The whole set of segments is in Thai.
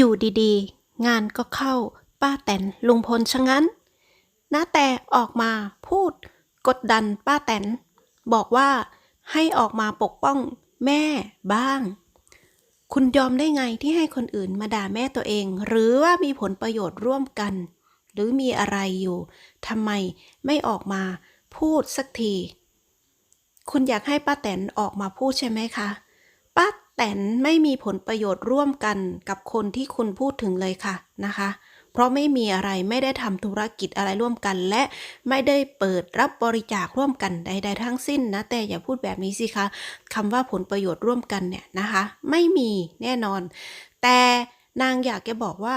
อยู่ดีๆ งานก็เข้าป้าแตนลุงพลชะงั้นน้าแต่ออกมาพูด กดดันป้าแตน บอกว่าให้ออกมาปกป้องแม่บ้าง คุณยอมได้ไงที่ให้คนอื่นมาด่าแม่ตัวเอง หรือว่ามีผลประโยชน์ร่วมกัน หรือมีอะไรอยู่ทำไมไม่ออกมาพูดสักที คุณอยากให้ป้าแตนออกมาพูดใช่ไหมคะ ป้า แตนไม่มีผลประโยชน์ร่วมกันกับคนที่คุณพูดถึงเลยค่ะนะคะ เพราะไม่มีอะไรไม่ได้ทำธุรกิจอะไรร่วมกัน และไม่ได้เปิดรับบริจาคร่วมกันใด ๆ ทั้งสิ้นนะ แต่อย่าพูดแบบนี้สิคะคำว่าผลประโยชน์ร่วมกันเนี่ยนะคะ ไม่มีแน่นอน แต่นางอยากจะบอกว่า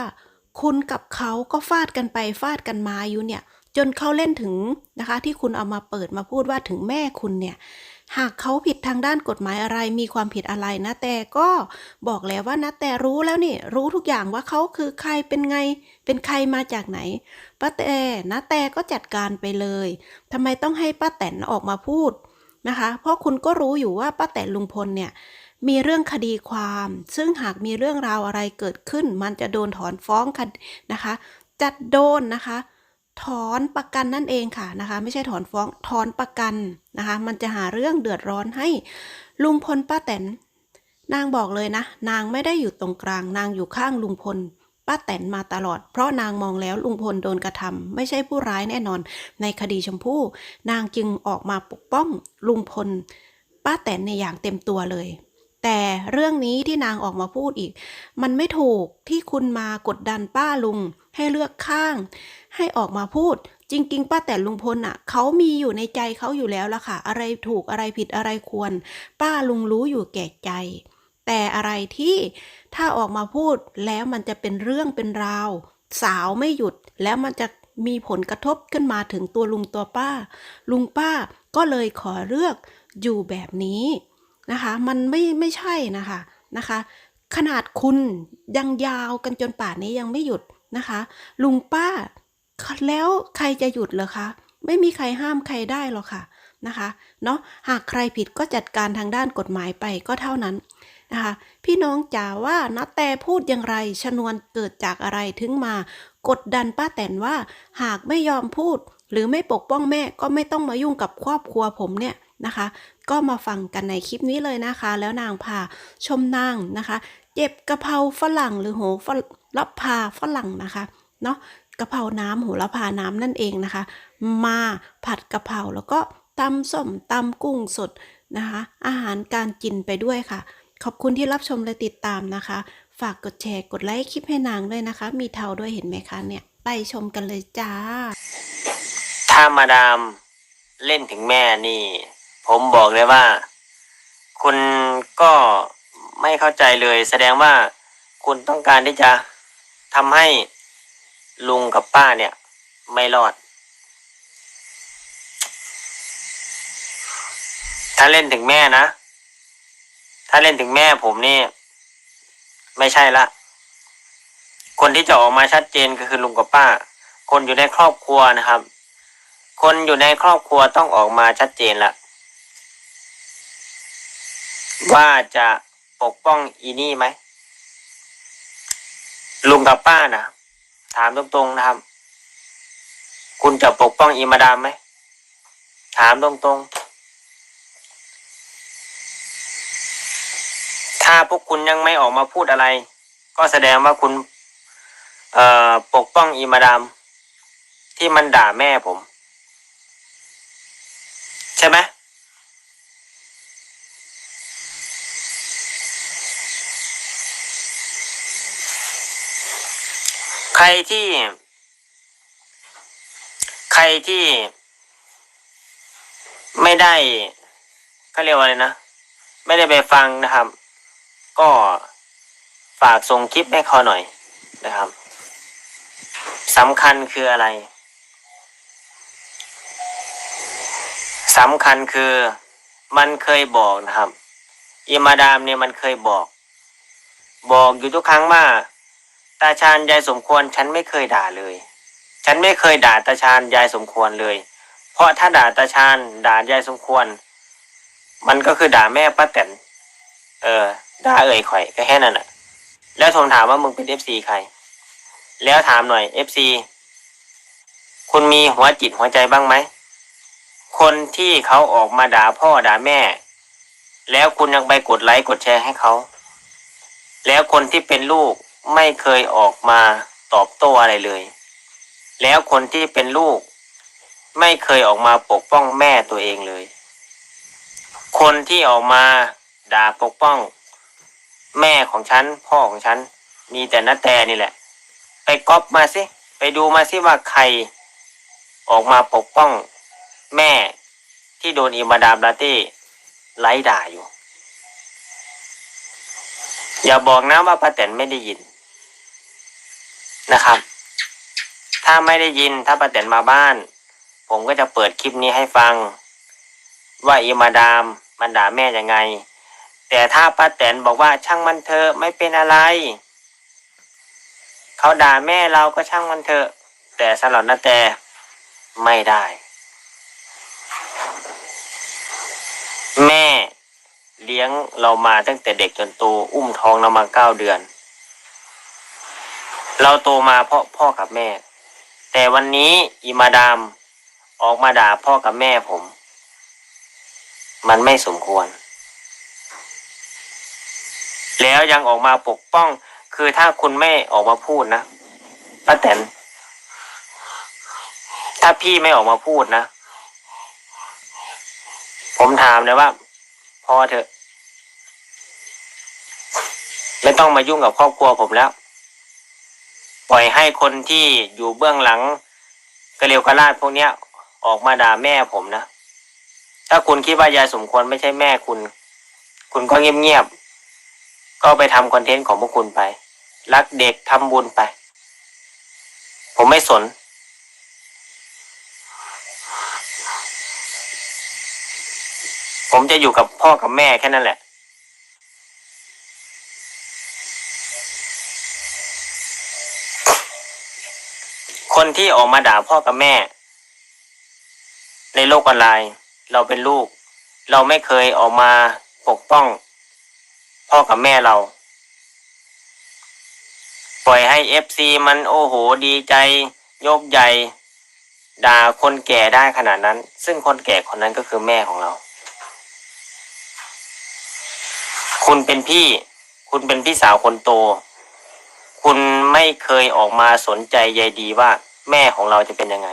คุณกับเขาก็ฟาดกันไปฟาดกันมาอยู่เนี่ย จนเขาเล่นถึงนะคะ ที่คุณเอามาเปิดมาพูดว่าถึงแม่คุณเนี่ย หากเขาผิดทางด้านกฎหมายอะไรมีความผิดอะไรนะแต่ก็บอกแล้วว่านะแต่รู้แล้วนี่ รู้ทุกอย่างว่าเขาคือใครเป็นไง เป็นใครมาจากไหนป้าแต่นะแต่ก็จัดการไปเลยทำไมต้องให้ป้าแตนออกมาพูดนะคะ เพราะคุณก็รู้อยู่ว่าป้าแตนลุงพลเนี่ยมีเรื่องคดีความ ซึ่งหากมีเรื่องราวอะไรเกิดขึ้น มันจะโดนถอนฟ้องคดนะคะจะโดนนะคะ ถอนประกันนั่นเองค่ะนะคะ ไม่ใช่ถอนฟ้องถอนประกันนะคะ มันจะหาเรื่องเดือดร้อนให้ลุงพลป้าแตนนางบอกเลยนะ นางไม่ได้อยู่ตรงกลาง นางอยู่ข้างลุงพลป้าแตนมาตลอด เพราะนางมองแล้วลุงพลโดนกระทำไม่ใช่ผู้ร้ายแน่นอน ในคดีชมพู่ นางจึงออกมาปกป้องลุงพลป้าแตนในอย่างเต็มตัวเลย แต่เรื่องนี้ที่นางออกมาพูดอีก มันไม่ถูกที่คุณมากดดันป้าลุง ให้เลือกข้าง ให้ออกมาพูด จริง ๆ ป้าแต่ลุงพลอะเขามีอยู่ในใจเขาอยู่แล้วล่ะค่ะ อะไรถูกอะไรผิดอะไรควร ป้าลุงรู้อยู่แก่ใจ แต่อะไรที่ถ้าออกมาพูดแล้วมันจะเป็นเรื่องเป็นราว สาวไม่หยุดแล้วมันจะมีผลกระทบขึ้นมาถึงตัวลุงตัวป้า ลุงป้าก็เลยขอเลือกอยู่แบบนี้นะคะ มันไม่ไม่ใช่นะคะนะคะ ขนาดคุณยังยาวกันจนป่านนี้ยังไม่หยุด นะคะ ลุงป้า แล้วใครจะหยุดเหรอคะ ไม่มีใครห้ามใครได้หรอกค่ะนะคะเนาะหากใครผิดก็จัดการทางด้านกฎหมายไปก็เท่านั้นนะคะพี่น้องจ๋าว่านะแต่พูดอย่างไรชนวนเกิดจากอะไรถึงมา กดดันป้าแตนว่า หากไม่ยอมพูด หรือไม่ปกป้องแม่ก็ไม่ต้องมายุ่งกับครอบครัวผมเนี่ยนะคะ ก็มาฟังกันในคลิปนี้เลยนะคะ แล้วนางพาชมนางนะคะ เจ็บกะเพราฝรั่งหรือโห ฝรับพาฝรั่งนะคะเนาะกะเพราน้ำโหระพาน้ำนั่นเองนะคะ มาผัดกะเพราแล้วก็ตำส้มตำกุ้งสดนะคะ อาหารการกินไปด้วยค่ะ ขอบคุณที่รับชมและติดตามนะคะ ฝากกดแชร์กดไลค์คลิปให้นางด้วยนะคะ มีเทาด้วยเห็นไหมคะเนี่ย ไปชมกันเลยจ้า ถ้ามาดามเล่นถึงแม่นี่ ผมบอกเลยว่า คุณก็ไม่เข้าใจเลย แสดงว่าคุณต้องการที่จะ ทำให้ลุงกับป้าเนี่ย ไม่รอด ถ้าเล่นถึงแม่นะ ถ้าเล่นถึงแม่ผมนี่ ไม่ใช่ละ คนที่จะออกมาชัดเจนก็คือลุงกับป้า คนอยู่ในครอบครัวนะครับ คนอยู่ในครอบครัวต้องออกมาชัดเจนละว่าจะปกป้องอีนี่ไหม ลุงกับป้านะถามตรงๆนะครับ คุณจะปกป้องอีมาดามไหม ถามตรงๆ ถ้าพวกคุณยังไม่ออกมาพูดอะไร ก็แสดงว่าคุณปกป้องอีมาดาม ที่มันด่าแม่ผม ใช่ไหมใค รที่ ใครที่ไม่ได้เขาเรียกว่าอะไรนะ ไม่ได้ไปฟังนะครับ ก็ฝากส่งคลิปให้เขาหน่อยนะครับสำคัญคืออะไรสำคัญคือมันเคยบอกนะครับอิมาดามเนี่ยมันเคยบอก บอกอยู่ทุกครั้งว่า ตาชาญยายสมควรฉันไม่เคยด่าเลย ฉันไม่เคยด่าตาชาญยายสมควรเลย เพราะถ้าด่าตาชาญด่ายายสมควร มันก็คือด่าแม่ป้าแตนเออด่าเอ่ยข่อยก็แค่นั้นแหละแล้วผมถามว่ามึงเป็นเอฟซีใคร แล้วถามหน่อยเอฟซีคุณมีหัวจิตหัวใจบ้างไหม คนที่เขาออกมาด่าพ่อด่าแม่ แล้วคุณยังไปกดไลค์กดแชร์ให้เขา แล้วคนที่เป็นลูก ไม่เคยออกมาตอบโต้อะไรเลย แล้วคนที่เป็นลูก ไม่เคยออกมาปกป้องแม่ตัวเองเลย คนที่ออกมาด่าปกป้อง แม่ของฉัน พ่อของฉัน มีแต่นาแต่นี่แหละ ไปก๊อปมาสิไปดูมาสิว่าใคร ออกมาปกป้อง แม่ที่โดนอิมาดามลาเต้ไล่ด่าอยู่ อย่าบอกนะว่าป้าแตนไม่ได้ยิน นะครับ ถ้าไม่ได้ยินถ้าป้าแตนมาบ้าน ผมก็จะเปิดคลิปนี้ให้ฟัง ว่าอิมาดามมันด่าแม่ยังไง แต่ถ้าป้าแตนบอกว่าช่างมันเถอะไม่เป็นอะไร เขาด่าแม่เราก็ช่างมันเถอะ แต่สำหรับนาแต่ไม่ได้ แม่เลี้ยงเรามาตั้งแต่เด็กจนโตอุ้มท้องเรามาเก้าเดือน เราโตมาเพราะพ่อกับแม่ แต่วันนี้อิมาดามออกมาด่าพ่อกับแม่ผม มันไม่สมควร แล้วยังออกมาปกป้อง คือถ้าคุณไม่ออกมาพูดนะป้าแตนถ้าพี่ไม่ออกมาพูดนะ ผมถามเลยว่า พอเถอะ ไม่ต้องมายุ่งกับครอบครัวผมแล้ว ปล่อยให้คนที่อยู่เบื้องหลังกระเลวกระลาดพวกเนี้ยออกมาด่าแม่ผมนะ ถ้าคุณคิดว่ายายสมควรไม่ใช่แม่คุณ คุณก็เงียบๆ ก็ไปทำคอนเทนต์ของพวกคุณไป รักเด็กทำบุญไป ผมไม่สน ผมจะอยู่กับพ่อกับแม่แค่นั้นแหละ คนที่ออกมาด่าพ่อกับแม่ ในโลกออนไลน์ เราเป็นลูก เราไม่เคยออกมาปกป้อง พ่อกับแม่เรา ปล่อยให้เอฟซีมันโอ้โหดีใจ ยกใหญ่ด่าคนแก่ได้ขนาดนั้น ซึ่งคนแก่คนนั้นก็คือแม่ของเรา คุณเป็นพี่ คุณเป็นพี่สาวคนโต คุณไม่เคยออกมาสนใจใยดีว่า แม่ของเราจะเป็นยังไง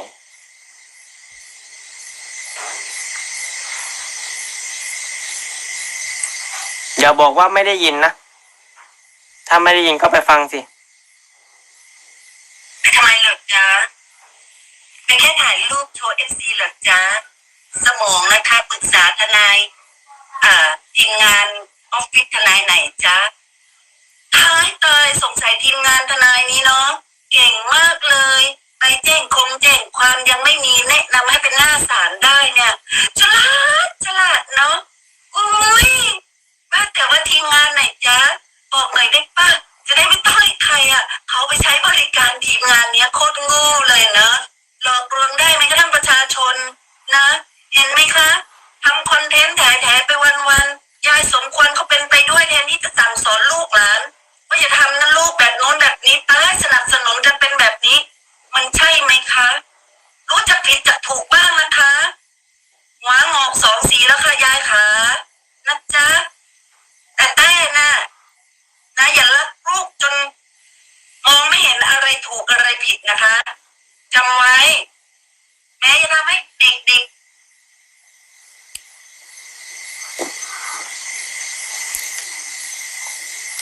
อย่าบอกว่าไม่ได้ยินนะ ถ้าไม่ได้ยินก็ไปฟังสิทำไมเหรอจ๊ะเป็นแค่ถ่ายรูปโชว์เอฟซีเหรอจ๊ะสมองนะคะปรึกษาทนายอ่าทีมงานออฟฟิศทนายไหนจ๊ะตายตายสงสัยทีมงานทนายนี้เนาะเก่งมากเลย ไปแจ้งคงแจ้งความยังไม่มีแนะนำให้เป็นหน้าศาลได้เนี่ยฉลาดฉลาดเนาะอุ้ยว่าแต่ว่าทีมงานไหนจ๊ะบอกหน่อยได้ปะจะได้ไม่ต้องให้ใครอะ เขาไปใช้บริการทีมงานเนี้ยโคตรงูเลยเนอะหลอกลวงได้ไหมกระทั่งประชาชนนะ เห็นไหมคะทำคอนเทนต์แถๆไปวันๆยายสมควรเขาเป็นไปด้วยแทนที่จะสั่งสอนลูกหลานว่าอย่าทำนะลูกแบบโน้นแบบนี้ตายสนับสนุนกันเป็นแบบนี้ มันใช่ไหมคะ รู้จะผิดจะถูกบ้างนะคะหัวงอกสองสีแล้วค่ะยายขานะจ๊ะแต่แต้น่ะนะอย่ารักลูกจนมองไม่เห็นอะไรถูกอะไรผิดนะคะจำไว้ แม้จะทำให้เด็กๆ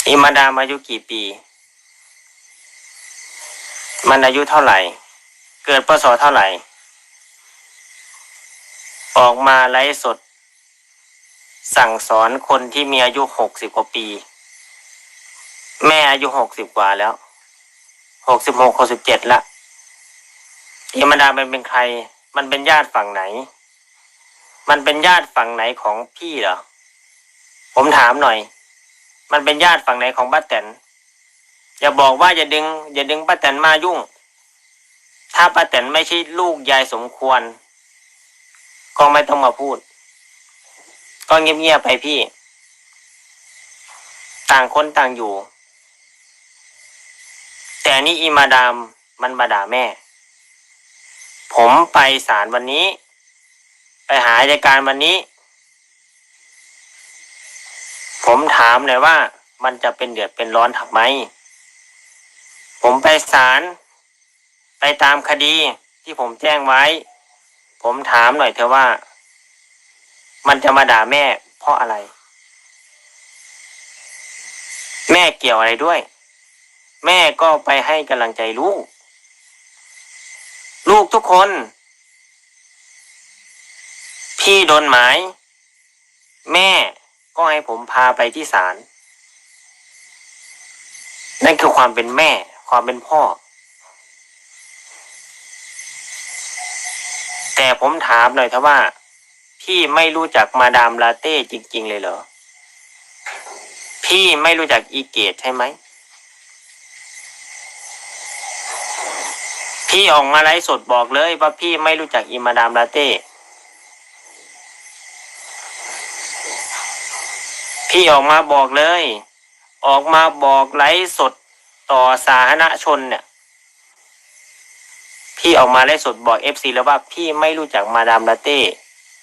อิมาดามอายุกี่ปี มันอายุเท่าไหร่ เกิดพศเท่าไหร่ ออกมาไลฟ์สด สั่งสอนคนที่มีอายุหกสิบกว่าปี แม่อายุหกสิบกว่าแล้วหกสิบหกหกสิบเจ็ดละอิมดามันเป็นใคร มันเป็นญาติฝั่งไหน มันเป็นญาติฝั่งไหนของพี่เหรอ ผมถามหน่อย มันเป็นญาติฝั่งไหนของป้าแตน อย่าบอกว่าอย่าดึง อย่าดึงป้าแตนมายุ่ง ถ้าป้าแตนไม่ใช่ลูกยายสมควร ก็ไม่ต้องมาพูด ก็เงียบๆไปพี่ ต่างคนต่างอยู่ แต่นี่อีมาดามมันมาด่าแม่ ผมไปศาลวันนี้ ไปหาอัยการวันนี้ ผมถามหน่อยว่ามันจะเป็นเดือดเป็นร้อนทำไม ผมไปศาลไปตามคดีที่ผมแจ้งไว้ ผมถามหน่อยเถอว่า มันจะมาด่าแม่เพราะอะไร แม่เกี่ยวอะไรด้วย แม่ก็ไปให้กำลังใจลูก ลูกทุกคน พี่โดนหมาย แม่ก็ให้ผมพาไปที่ศาลนั่นคือความเป็นแม่ ความเป็นพ่อ แต่ผมถามหน่อยเถอะว่า พี่ไม่รู้จักมาดามลาเต้จริง ๆ เลยเหรอ พี่ไม่รู้จักอีเกตใช่ไหม พี่ออกมาไลฟ์สดบอกเลยว่าพี่ไม่รู้จักอีมาดามลาเต้พี่ออกมาบอกเลย ออกมาบอกไลฟ์สด ต่อสาธารณชนเนี่ย พี่ออกมาไลฟ์สดบอกเอฟซีแล้วว่าพี่ไม่รู้จักมาดามลาเต้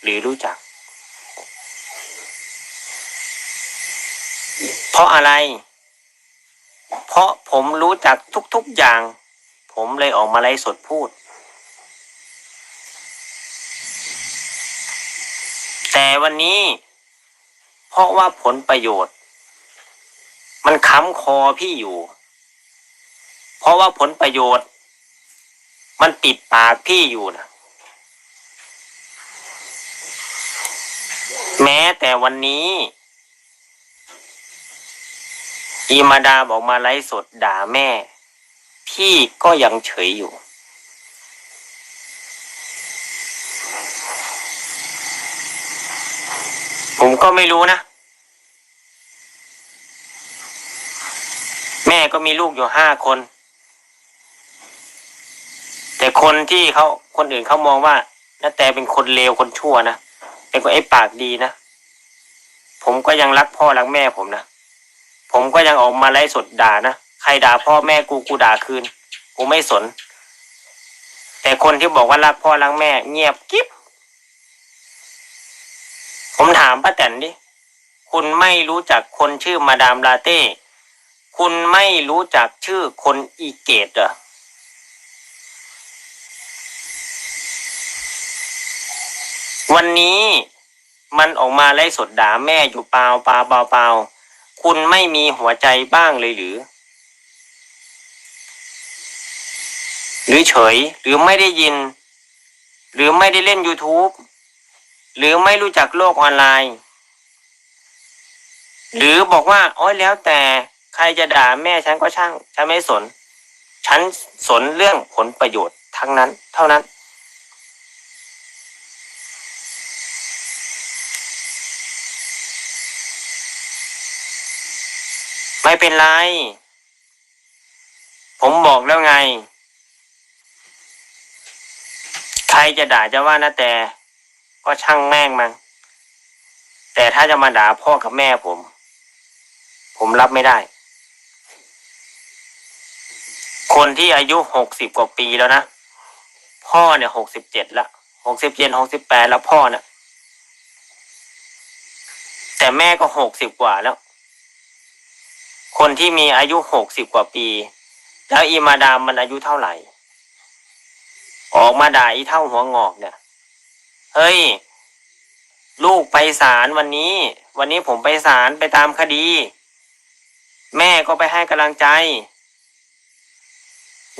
หรือรู้จัก เพราะอะไร เพราะผมรู้จักทุกๆอย่าง ผมเลยออกมาไลฟ์สดพูด แต่วันนี้ เพราะว่าผลประโยชน์ มันค้ำคอพี่อยู่ เพราะว่าผลประโยชน์ มันปิดปากพี่อยู่นะแม้แต่วันนี้อีมาดามอกมาไลฟ์สดด่าแม่ พี่ก็ยังเฉยอยู่ ผมก็ไม่รู้นะ แม่ก็มีลูกอยู่ห้าคน คนที่เขาคนอื่นเขามองว่านาแต่เป็นคนเลวคนชั่วนะเป็นคนไอ้ปากดีนะผมก็ยังรักพ่อรักแม่ผมนะผมก็ยังออกมาไล่สดด่านะใครด่าพ่อแม่กูกูด่าคืน กูไม่สน แต่คนที่บอกว่ารักพ่อรักแม่ เงียบกิ๊บผมถามป้าแตนดิคุณไม่รู้จักคนชื่อมาดามลาเต้ คุณไม่รู้จักชื่อคนอีเกตเหรอ วันนี้มันออกมาไล่สดด่าแม่อยู่เปล่าเปล่าเปล่าเปล่าคุณไม่มีหัวใจบ้างเลยหรือ หรือเฉยหรือไม่ได้ยิน หรือไม่ได้เล่น YouTube หรือไม่รู้จักโลกออนไลน์ หรือบอกว่าโอ้ยแล้วแต่ใครจะด่าแม่ฉันก็ช่าง ฉันไม่สน ฉันสนเรื่องผลประโยชน์ทั้งนั้น เท่านั้น ไม่เป็นไร ผมบอกแล้วไง ใครจะด่าจะว่านะแต่ ก็ช่างแม่งมันแต่ถ้าจะมาด่าพ่อกับแม่ผม ผมรับไม่ได้ คนที่อายุหกสิบกว่าปีแล้วนะ พ่อเนี่ยหกสิบเจ็ดละหกสิบเจ็ดหกสิบแปดแล้วพ่อเนี่ยแต่แม่ก็หกสิบกว่าแล้ว คนที่มีอายุหกสิบกว่าปี แล้วอีมาดามมันอายุเท่าไหร่ ออกมาด่าอีเท่าหัวงอกเนี่ย เฮ้ย ลูกไปศาลวันนี้ วันนี้ผมไปศาลไปตามคดี แม่ก็ไปให้กำลังใจ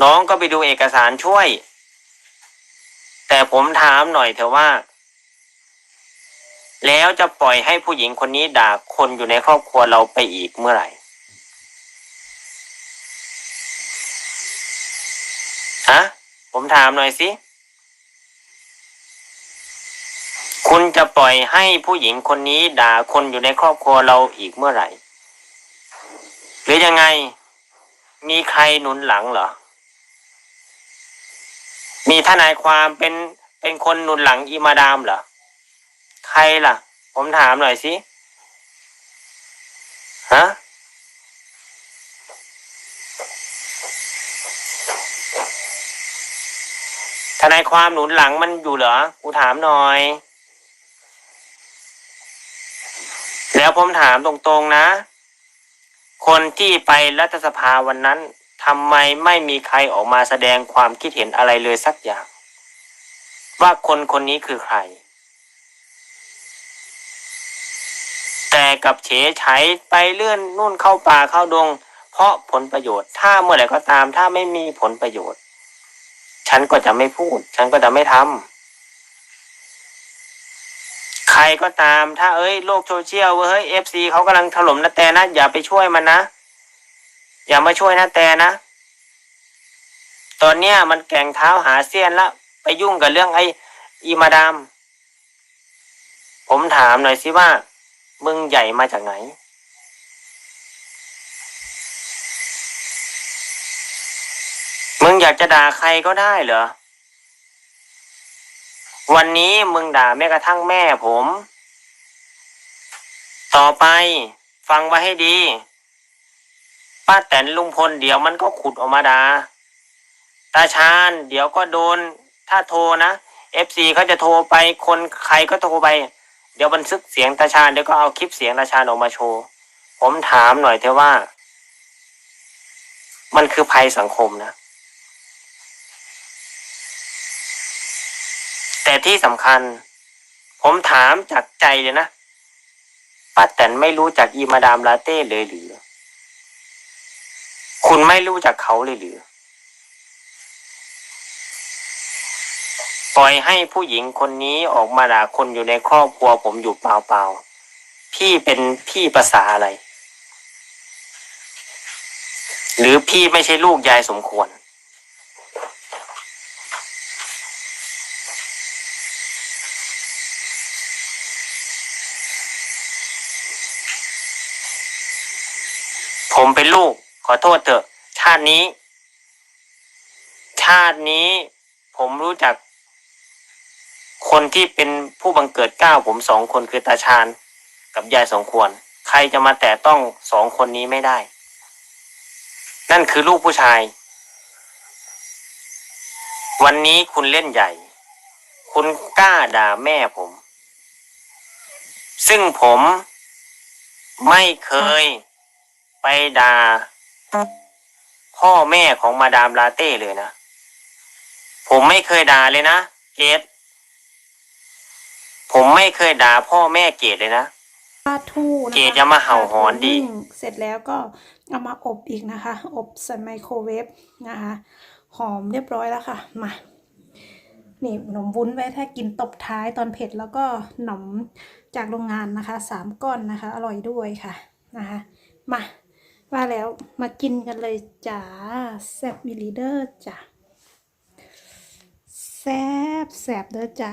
น้องก็ไปดูเอกสารช่วย แต่ผมถามหน่อยเถอะว่าแล้วจะปล่อยให้ผู้หญิงคนนี้ด่าคนอยู่ในครอบครัวเราไปอีกเมื่อไหร่ ฮะ ผมถามหน่อยสิ คุณจะปล่อยให้ผู้หญิงคนนี้ด่าคนอยู่ในครอบครัวเราอีกเมื่อไหร่ หรือยังไง มีใครหนุนหลังเหรอ มีทนายความเป็นเป็นคนหนุนหลังอีมาดามเหรอ ใครล่ะ ผมถามหน่อยสิ ฮะ ทนายความหนุนหลังมันอยู่เหรอ กูถามหน่อย แล้วผมถามตรงๆนะ คนที่ไปรัฐสภาวันนั้นทำไมไม่มีใครออกมาแสดงความคิดเห็นอะไรเลยสักอย่าง ว่าคนคนนี้คือใคร แต่กับเฉยไฉไปเลื่อนนู่นเข้าป่าเข้าดง เพราะผลประโยชน์ ถ้าเมื่อไหร่ก็ตามถ้าไม่มีผลประโยชน์ ฉันก็จะไม่พูด ฉันก็จะไม่ทำใครก็ตาม ถ้าเอ้ยโลกโซเชียลเฮ้ยเอฟซีเขากำลังถล่มนาแตนะ อย่าไปช่วยมันนะ อย่ามาช่วยนาแตนะ ตอนเนี้ยมันแก่งเท้าหาเสี้ยนละ ไปยุ่งกับเรื่องไอ้อีมาดาม ผมถามหน่อยสิว่า มึงใหญ่มาจากไหน งอยากจะด่าใครก็ได้เหรอ วันนี้มึงด่าแม้กระทั่งแม่ผม ต่อไปฟังไว้ให้ดี ป้าแตนลุงพลเดี๋ยวมันก็ขุดออกมาด่าตาชาญเดี๋ยวก็โดน ถ้าโทรนะเอฟซีเขาจะโทรไปคนใครก็โทรไป เดี๋ยวบันทึกเสียงตาชาญเดี๋ยวก็เอาคลิปเสียงตาชาญออกมาโชว์ ผมถามหน่อยเถอะว่า มันคือภัยสังคมนะ แต่ ที่สำคัญ ผมถามจากใจเลยนะป้าแตนไม่รู้จักอีมาดามลาเต้เลยหรือ คุณไม่รู้จักเขาเลยหรือ ปล่อยให้ผู้หญิงคนนี้ออกมาด่าคนอยู่ในครอบครัวผมอยู่เปล่าๆ พี่เป็นพี่ภาษาอะไร หรือพี่ไม่ใช่ลูกยายสมควร ผมเป็นลูก ขอโทษเถอะ ชาตินี้ ชาตินี้ ผมรู้จัก คนที่เป็นผู้บังเกิดเก้าผมสองคนคือตาชาญกับยายสมควร ใครจะมาแตะต้องสองคนนี้ไม่ได้ นั่นคือลูกผู้ชาย วันนี้คุณเล่นใหญ่ คุณกล้าด่าแม่ผม ซึ่งผมไม่เคย ไปด่าพ่อแม่ของมาดามลาเต้เลยนะ ผมไม่เคยด่าเลยนะเกดผมไม่เคยด่าพ่อแม่เกดเลยนะปลาทูนะคะเกรดอย่ามาเห่าหอนดิปลาทูนึ่งเสร็จแล้วก็เอามาอบอีกนะคะ อบใส่ไมโครเวฟนะคะ หอมเรียบร้อยแล้วค่ะ มา นี่ขนมวุ้นไว้ถ้ากินตบท้ายตอนเผ็ดแล้วก็ขนมจากโรงงานนะคะสามก้อนนะคะ อร่อยด้วยค่ะนะคะ มา ว่าแล้วมากินกันเลยจ้าแซบวิลีเดอร์จ้ะแซบแซบเด้อจ้า